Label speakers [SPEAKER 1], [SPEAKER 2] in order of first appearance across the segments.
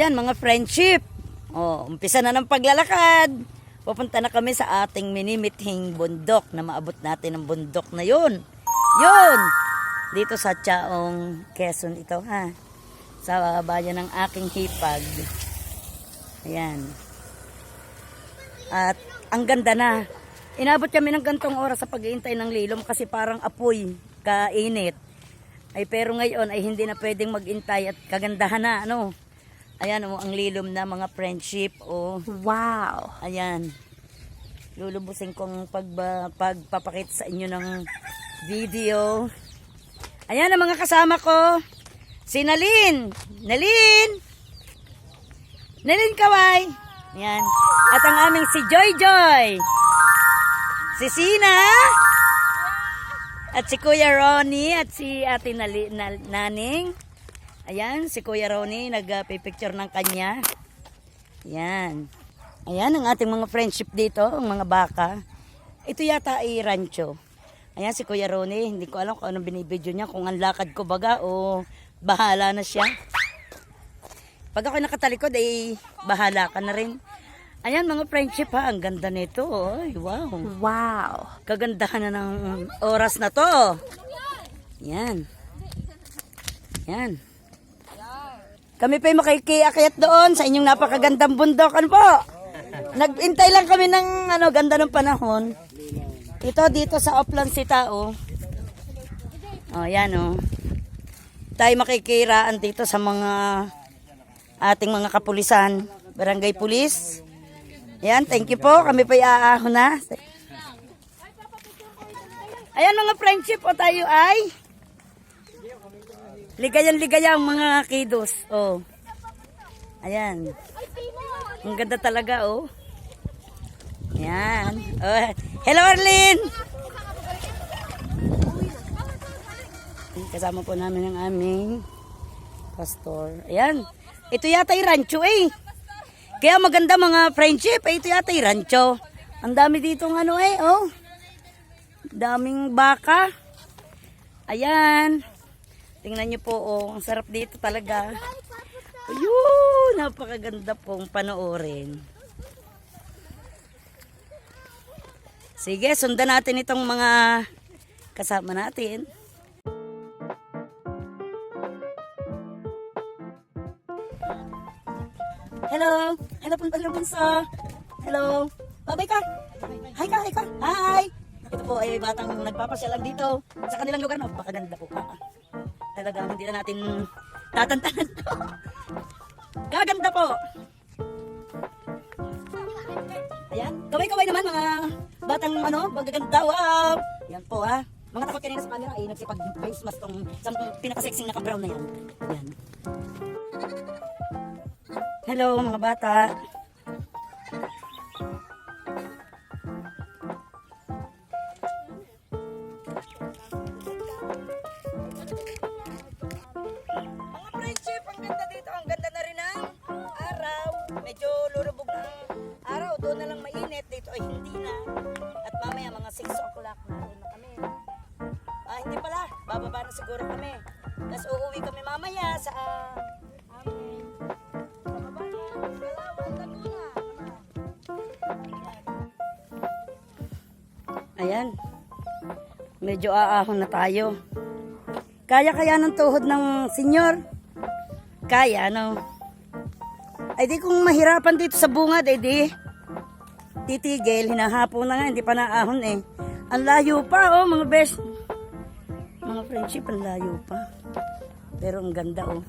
[SPEAKER 1] Ayan, mga friendship. Oh, umpisa na ng paglalakad. Pupunta na kami sa ating minimithing bundok na maabot natin ang bundok na yun. Yun! Dito sa Chaong, Quezon ito ha. Sa bayan ng aking hipag. Ayan. At ang ganda na. Inabot kami ng gantong oras sa pag-iintay ng lilom kasi parang apoy, kainit. Ay pero ngayon ay hindi na pwedeng magintay at kagandahan na ano. Ayan oh, ang lilom na mga friendship oh.
[SPEAKER 2] Wow.
[SPEAKER 1] Ayan. Lulubusin kong pagba, pagpapakita sa inyo ng video. Ayan ang mga kasama ko. Si Nalin. Nalin. Nalin Kaway. Ayan. At ang aming si Joy Joy. Si Sina. At si Kuya Ronnie at si Ate Nali, Nal- Naning. Ayan, si Kuya Ronnie nagpa-picture ng kanya. Ayan. Ayan ang ating mga friendship dito, ang mga baka. Ito yata ay rancho. Ayan si Kuya Ronnie, hindi ko alam kung anong binibidyo niya, kung ang lakad ko baga o bahala na siya. Pag ako nakatalikod ay bahala ka na rin. Ayan mga friendship ha, ang ganda nito. Ay, wow.
[SPEAKER 2] Wow.
[SPEAKER 1] Kagandahan na ng oras na to. Yan. Yan. Kami pa'y makikiakyat doon sa inyong napakagandang bundok. Ano po? Nagintay lang kami ng ano, ganda ng panahon. Ito dito sa Upland si Tao. Oh, yan oh. Tayo makikiraan dito sa mga ating mga kapulisan. Barangay Police. Yan, thank you po. Kami pa'y aahon na. Ayan mga friendship o tayo ay ligayan-ligaya ang mga kidos. Oh. Ayan. Ang ganda talaga oh. Ayan. Oh. Hello Arlene! Kasama po namin ang aming pastor. Ayan. Ito yata yung rancho eh. Kaya maganda mga friendship. Eh, ito yata yung rancho. Ang dami dito ng ano eh. Oh. Daming baka. Ayan. Tingnan nyo po, oh. Ang sarap dito talaga. Ayun, napakaganda pong panoorin. Sige, sundan natin itong mga kasama natin. Hello. Hello, punta hello, bunso. Hello. Babay ka. Hi ka, hi ka. Hi. Ito po ay batang nagpapasyalan dito sa kanilang lugar. Napakaganda po. Ah, talagang hindi na natin tatantanan to. Kaganda po. Ayan. Kaway-kaway naman mga batang ano, magaganda. Wow. Yan po ha. Mga takot kanina sa camera ay nagsipag-face mask tong sa pinakasexing naka-brown na yan. Yan. Hello mga bata. Ayan. Medyo aahon na tayo. Kaya kaya ng tuhod ng senyor? Kaya, no? Ay di kung mahirapan dito sa bungad, ay di titigil, hinahapon na nga, hindi pa naahon eh. Ang layo pa, oh, mga best. Mga friendship, ang layo pa. Pero ang ganda, oh.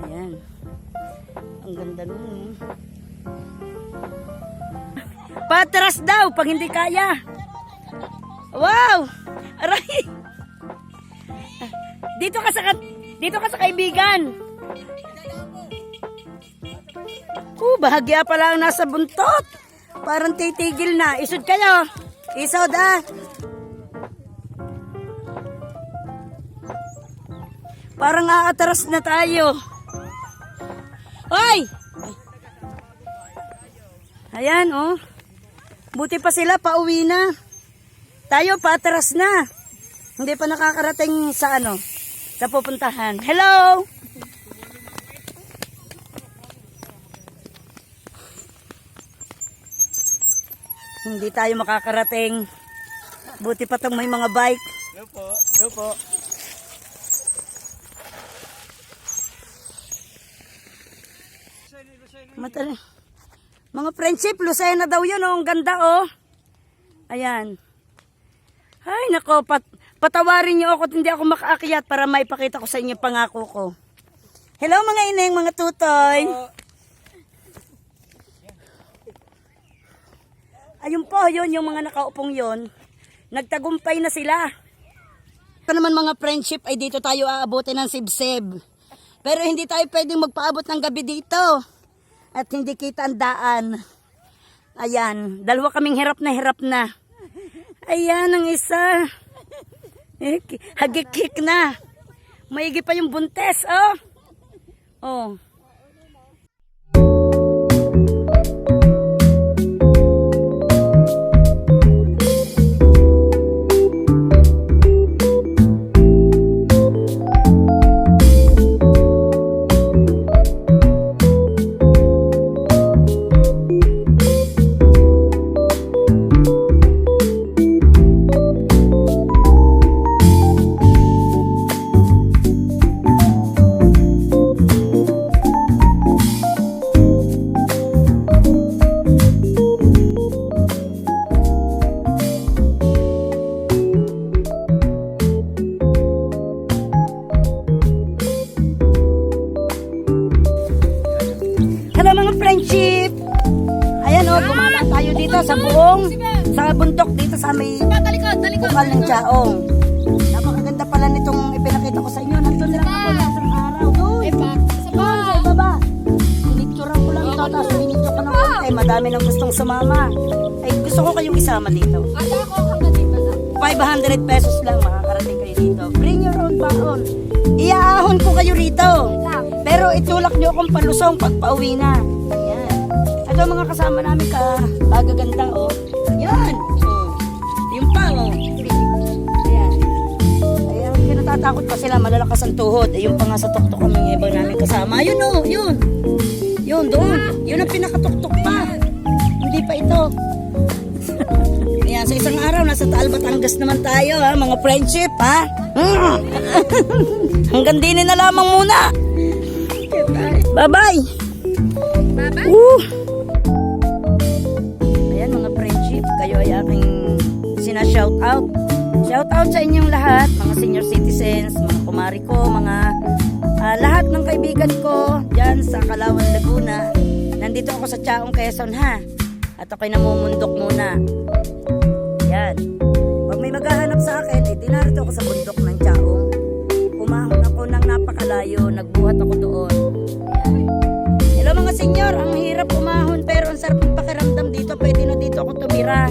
[SPEAKER 1] Ayan. Ang ganda nun, oh. Patras daw, pag hindi kaya. Wow! Aray! Dito ka sa dito ka sa kaibigan. Oh, bahagya pala ang nasa buntot. Parang titigil na. Isod kayo. Isod ah. Parang aatras na tayo. Hoy! Ayan, oh. Buti pa sila, pauwi na. Tayo patras na. Hindi pa nakakarating sa ano, sa pupuntahan. Hello! Hindi tayo makakarating. Buti pa tong may mga bike.
[SPEAKER 2] Yo po, yo po.
[SPEAKER 1] Matali. Mga friendship, Lucena daw yun, oh. Ang ganda, oh. Ayan. Ay, nako, pat patawarin niyo ako at hindi ako makaakyat para maipakita ko sa inyo pangako ko. Hello mga ineng, mga tutoy. Ayun po, yun, yung mga nakaupong yun. Nagtagumpay na sila. Ito naman mga friendship ay dito tayo aabutin ng sibsib. Pero hindi tayo pwedeng magpaabot ng gabi dito. At hindi kita ang daan. Ayan, dalawa kaming hirap na hirap na. Ayan ang isa. Eh, ki- Hagikik na. Maigi pa yung buntes, oh. Oh. Bundok dito sa may
[SPEAKER 3] Talikod, talikod.
[SPEAKER 1] bukal ng Chaong. Napakaganda pala nitong ipinakita ko sa inyo. Nandun lang ako ng isang araw. Doon!
[SPEAKER 3] Pa. Pa.
[SPEAKER 1] Doon sa baba. Pinicturean ko lang ito, tapos pinicture ko ng konti. Madami nang gustong sumama. Ay, gusto ko kayong isama dito.
[SPEAKER 3] Ata ako hanggang dito na.
[SPEAKER 1] 500 pesos lang makakarating kayo dito. Bring your own baon. Iaahon ko kayo rito. Pero itulak nyo akong palusong pag pauwi na. Ayan. Ito mga kasama namin ka, kagaganda oh. Yan. Ayan, kinatatakot pa sila, malalakas ang tuhod. Ayun pa nga sa tuktok ng ibang namin kasama. Yun oh, yun. Yun, doon. Yun ang pinakatuktok pa. Hindi pa ito. Ayan, sa isang araw, nasa Taal Batangas naman tayo, ha, mga friendship, ha? Mm. Hanggang dinin na lamang muna. Bye-bye. Woo! Ayan, mga friendship, kayo ay aking sina-shout out. Shout out sa inyong lahat, mga senior citizens, mga kumari ko, mga ah, lahat ng kaibigan ko dyan sa Kalawan, Laguna. Nandito ako sa Chaong Quezon, ha? At ako'y namumundok muna. Yan. Pag may maghahanap sa akin, eh, dinarito ako sa bundok ng Chaong. Umahon ako ng napakalayo, nagbuhat ako doon. Yan. Hello mga senyor, ang hirap umahon pero ang sarap ng pakiramdam dito. Pwede na dito ako tumira.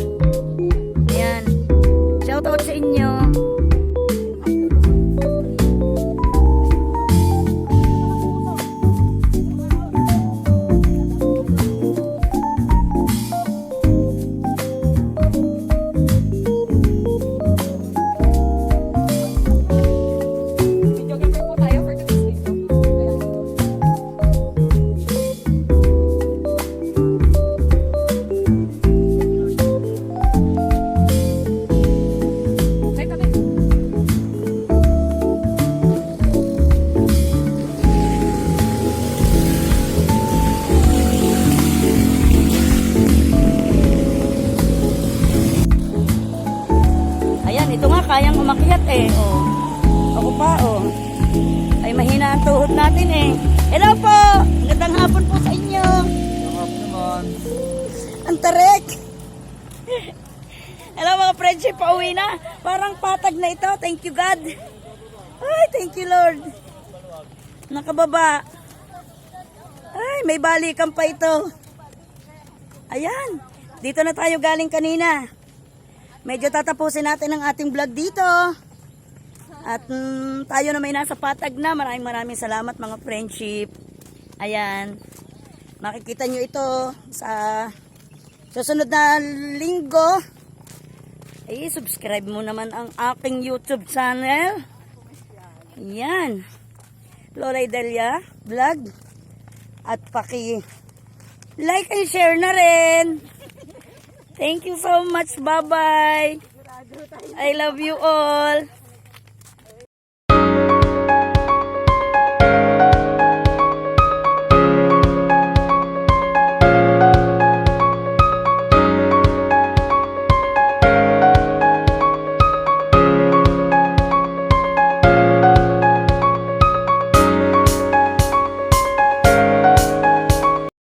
[SPEAKER 1] Ang tuhod natin eh. Hello po! Magandang hapon po sa inyo.
[SPEAKER 2] Naman.
[SPEAKER 1] Ang tarek! Hello mga friendship, pauwi na. Parang patag na ito. Thank you God. Ay, thank you Lord. Nakababa. Ay, may balikan pa ito. Ayan. Dito na tayo galing kanina. Medyo tatapusin natin ang ating vlog dito. At mm, tayo na may nasa patag na. Maraming maraming salamat mga friendship. Ayan. Makikita nyo ito sa susunod na linggo. Ay, subscribe mo naman ang aking YouTube channel. Yan. Lola Delia Vlog. At paki like and share na rin. Thank you so much. Bye-bye. I love you all.